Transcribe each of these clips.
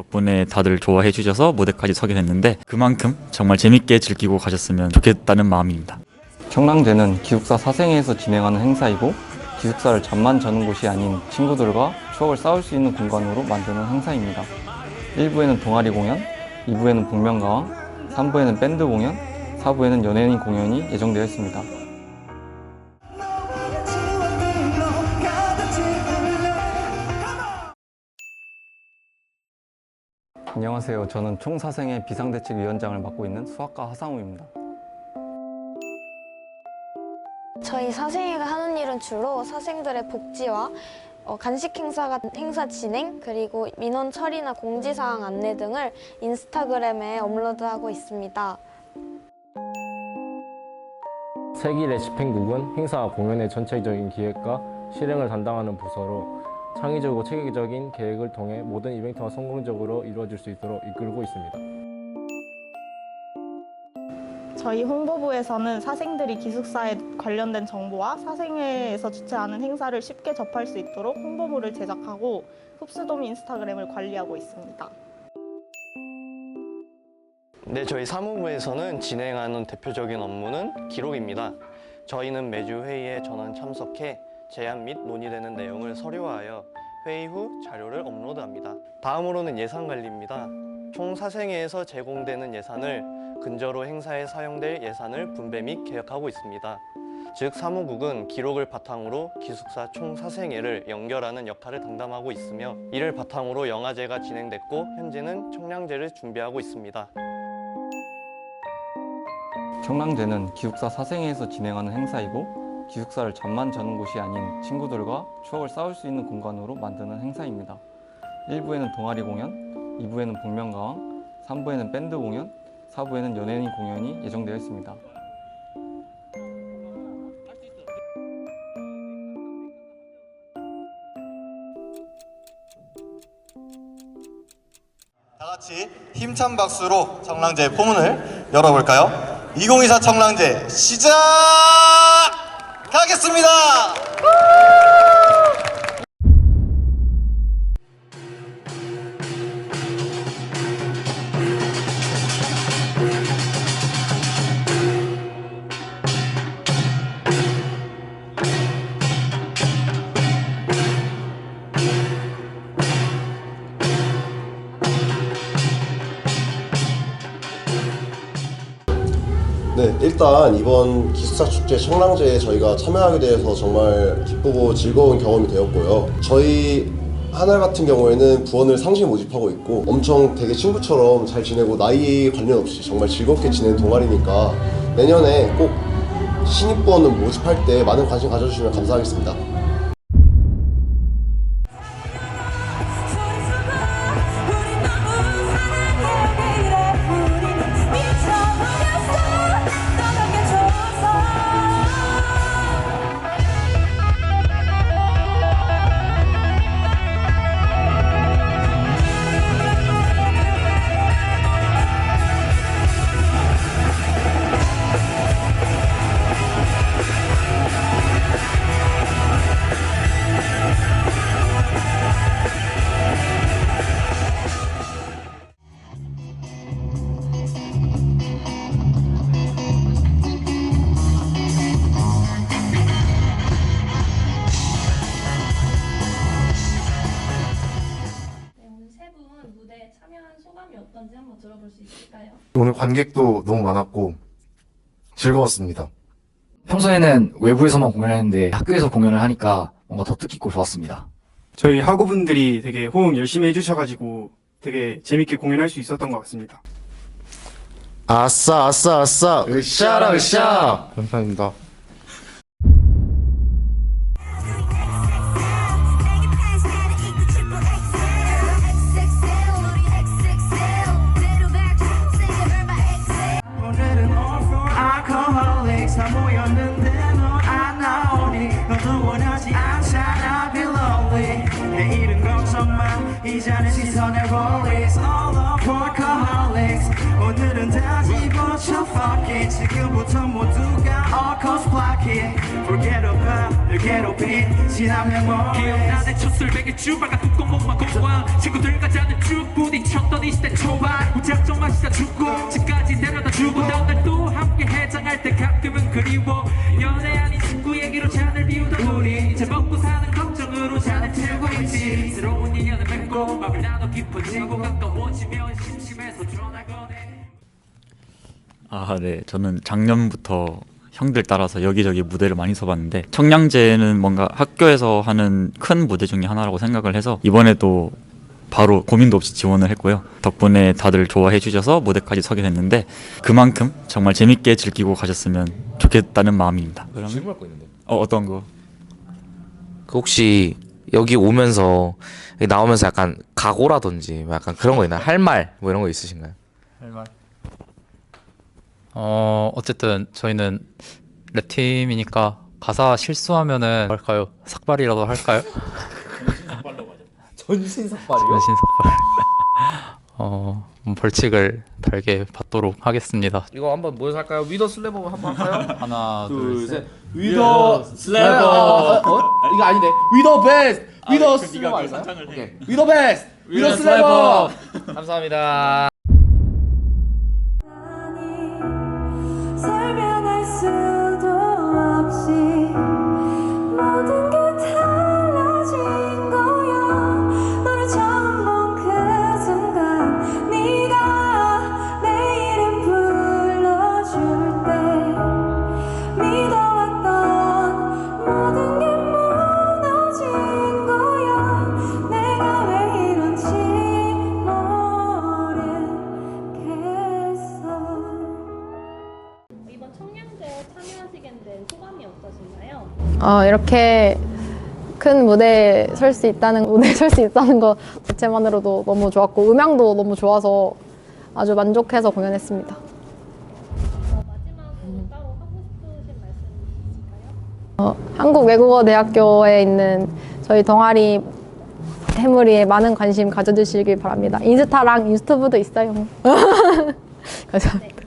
덕분에 다들 좋아해 주셔서 무대까지 서게 됐는데 그만큼 정말 재밌게 즐기고 가셨으면 좋겠다는 마음입니다. 청량제는 기숙사 사생회에서 진행하는 행사이고 기숙사를 잠만 자는 곳이 아닌 친구들과 추억을 쌓을 수 있는 공간으로 만드는 행사입니다. 1부에는 동아리 공연, 2부에는 복면가왕, 3부에는 밴드 공연, 4부에는 연예인 공연이 예정되어 있습니다. 안녕하세요. 저는 총사생회 비상대책위원장을 맡고 있는 수학과 하상우입니다. 저희 사생회가 하는 일은 주로 사생들의 복지와 어, 간식 행사 같은 행사 진행 그리고 민원 처리나 공지사항 안내 등을 인스타그램에 업로드하고 있습니다. 세기 레시팽국은 행사와 공연의 전체적인 기획과 실행을 담당하는 부서로 창의적이고 체계적인 계획을 통해 모든 이벤트가 성공적으로 이루어질 수 있도록 이끌고 있습니다. 저희 홍보부에서는 사생들이 기숙사에 관련된 정보와 사생회에서 주최하는 행사를 쉽게 접할 수 있도록 홍보부를 제작하고 흡수돔 인스타그램을 관리하고 있습니다. 네, 저희 사무부에서는 진행하는 대표적인 업무는 기록입니다. 저희는 매주 회의에 전원 참석해 제안 및 논의되는 내용을 서류화하여 회의 후 자료를 업로드합니다. 다음으로는 예산 관리입니다. 총 사생회에서 제공되는 예산을 근저로 행사에 사용될 예산을 분배 및 계획하고 있습니다. 즉 사무국은 기록을 바탕으로 기숙사 총 사생회를 연결하는 역할을 담당하고 있으며 이를 바탕으로 영화제가 진행됐고 현재는 청량제를 준비하고 있습니다. 청량제는 기숙사 사생회에서 진행하는 행사이고 기숙사를 잠만 자는 곳이 아닌 친구들과 추억을 쌓을 수 있는 공간으로 만드는 행사입니다. 1부에는 동아리 공연, 2부에는 복면가왕, 3부에는 밴드 공연, 4부에는 연예인 공연이 예정되어 있습니다. 다 같이 힘찬 박수로 청량제 포문을 열어볼까요? 2024 청량제 시작 하겠습니다. 일단 이번 기숙사 축제 청량제에 저희가 참여하게 돼서 정말 기쁘고 즐거운 경험이 되었고요. 저희 하날 같은 경우에는 부원을 상시 모집하고 있고 엄청 되게 친구처럼 잘 지내고 나이 관련 없이 정말 즐겁게 지낸 동아리니까 내년에 꼭 신입 부원을 모집할 때 많은 관심 가져주시면 감사하겠습니다. 무대에 참여한 소감이 어떤지 한번 들어볼 수 있을까요? 오늘 관객도 너무 많았고 즐거웠습니다. 평소에는 외부에서만 공연했는데 학교에서 공연을 하니까 뭔가 더 뜻깊고 좋았습니다. 저희 학우분들이 되게 호응 열심히 해주셔가지고 되게 재밌게 공연할 수 있었던 것 같습니다. 아싸 아싸 아싸 으쌰라 으쌰 감사합니다. 이자는 시선의 rollies all of workaholics. 오늘은 다 집어쳐 rock it. 지금부터 모두가 all cosplaye Forget about 늘 괴롭힌 지나면 뭐해 기억나 내 첫술백의 주발과 뚜껑목만 공부한 친구들과 자는 쭉 부딪혔던 20대 초반. 무작정 마시다 죽고 집까지 데려다 주고 다음날 또함 맘을 나눠 깊어지고 가까워지면 심심해서 전화거네 아, 네. 저는 작년부터 형들 따라서 여기저기 무대를 많이 서봤는데 청량제는 뭔가 학교에서 하는 큰 무대 중에 하나라고 생각을 해서 이번에도 바로 고민도 없이 지원을 했고요. 덕분에 다들 좋아해 주셔서 무대까지 서게 됐는데 그만큼 정말 재밌게 즐기고 가셨으면 좋겠다는 마음입니다. 그러면 질문할 거 있는데. 어, 어떤 거? 그 혹시 여기 오면서 여기 나오면서 약간 각오라든지 뭐 약간 그런 거 있나요? 할말 뭐 이런 거 있으신가요? 할 말 어, 어쨌든 저희는 랩팀이니까 가사 실수하면은 할까요? 삭발이라도 할까요? 전신 삭발이요? 전신 삭발. 어, 뭐 벌칙을 달게 받도록 하겠습니다. 이거 한번 모여서 할까요? 위더 슬래버 한번 할까요? 하나, 둘, 셋. 위더 슬래버. 어, 어? 이거 아닌데. 위더 베스트. 위더 슬래버 아닌가요? 오케이. 위더 베스트. 위더 슬래버. 감사합니다. 이렇게 큰 무대에 설 수 있다는 무대에 설 수 있다는 것 자체만으로도 너무 좋았고 음향도 너무 좋아서 아주 만족해서 공연했습니다. 어, 한국외국어대학교에 있는 저희 동아리 해물이에 많은 관심 가져주시길 바랍니다. 인스타랑 유튜브도 있어요. 감사합니다.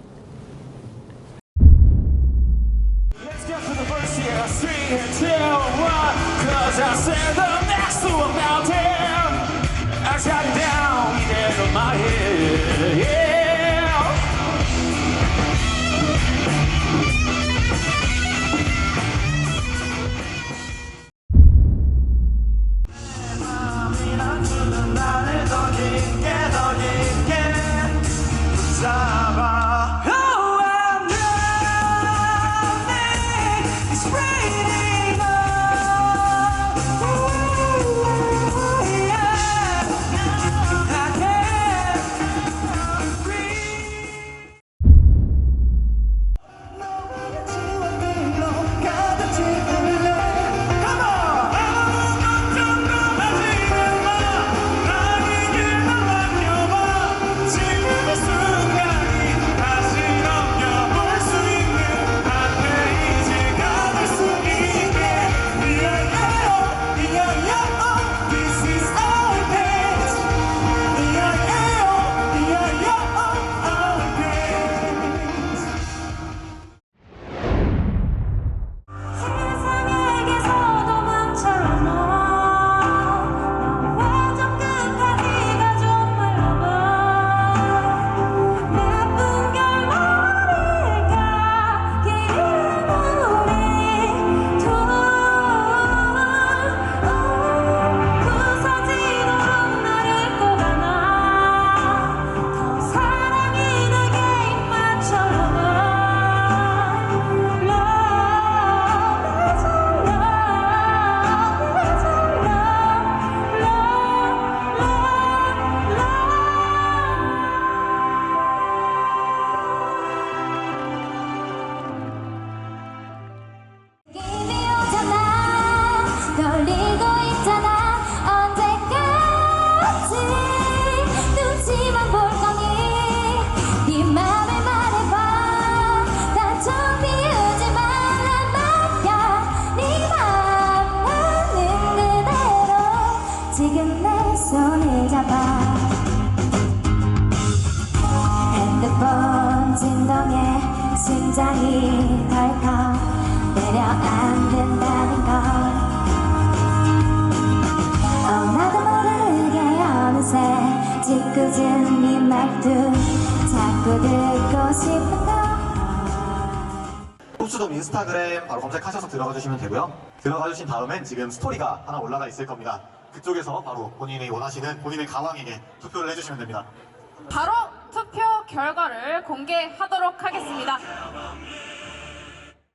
네, 호수돔 인스타그램 바로 검색하셔서 들어가 주시면 되고요. 들어가 주신 다음엔 지금 스토리가 하나 올라가 있을 겁니다. 그쪽에서 바로 본인이 원하시는 본인의 가왕에게 투표를 해주시면 됩니다. 바로 투표 결과를 공개하도록 하겠습니다.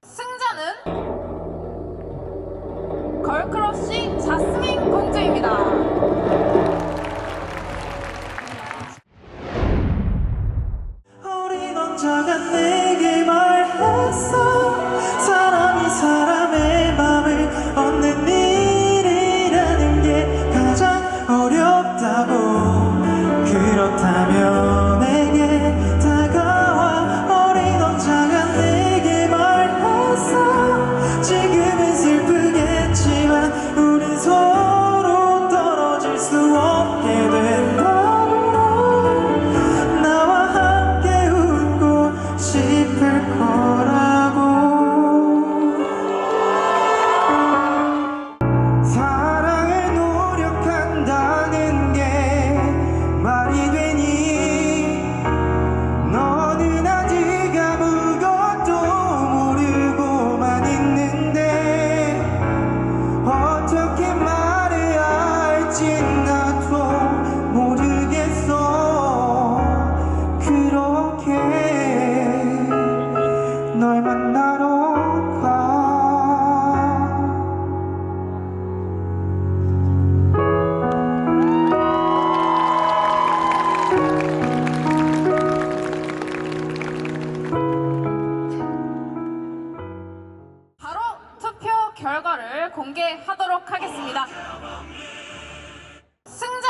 승자는 걸크러쉬 자스민 공주입니다. 自我。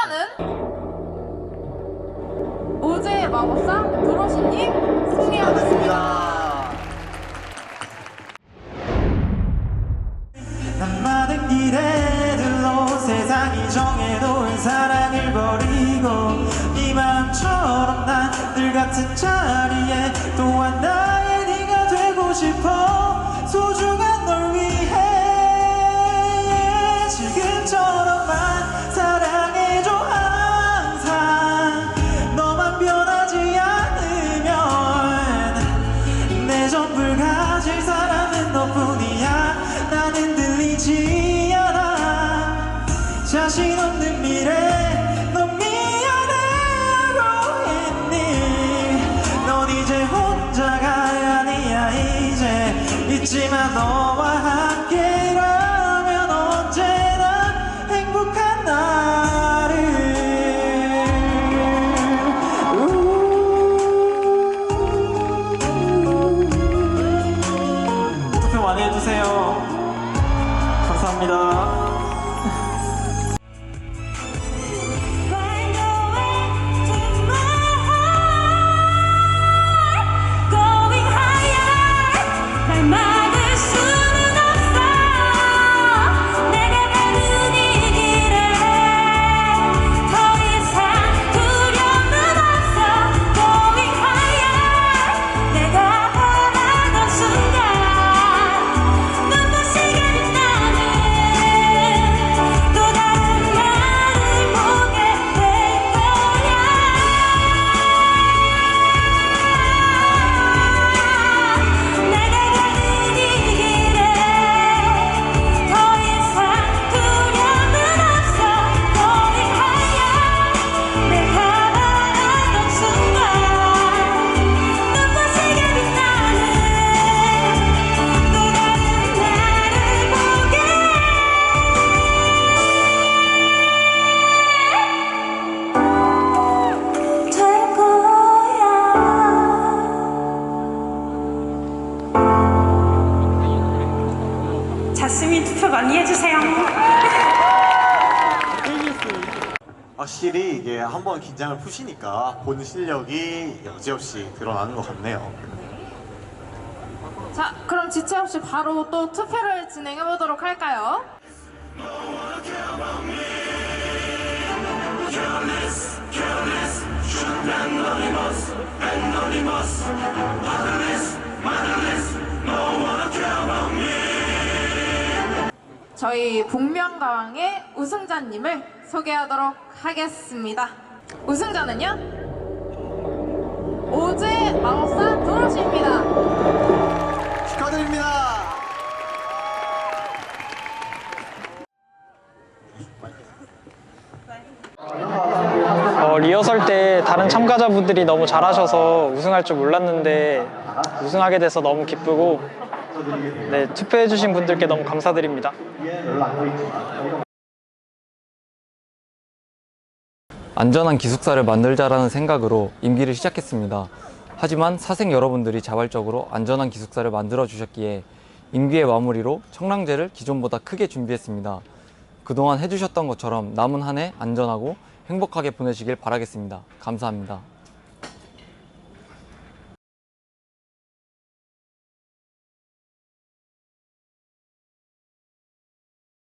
승리하는 우주의 마법사 드로시님 승리하셨습니다. 확실히 이게 한번 긴장을 푸시니까 본 실력이 여지없이 드러나는 것 같네요. 자, 그럼 지체 없이 바로 또 투표를 진행해 보도록 할까요? Motherless, no one care about me 저희 북면가왕의 우승자님을 소개하도록 하겠습니다. 우승자는요? 오즈 마법사 도로시입니다. 축하드립니다. 어, 리허설 때 다른 참가자분들이 너무 잘하셔서 우승할 줄 몰랐는데 우승하게 돼서 너무 기쁘고 네, 투표해주신 분들께 너무 감사드립니다. 안전한 기숙사를 만들자라는 생각으로 임기를 시작했습니다. 하지만 사생 여러분들이 자발적으로 안전한 기숙사를 만들어 주셨기에 임기의 마무리로 청량제를 기존보다 크게 준비했습니다. 그동안 해주셨던 것처럼 남은 한 해 안전하고 행복하게 보내시길 바라겠습니다. 감사합니다.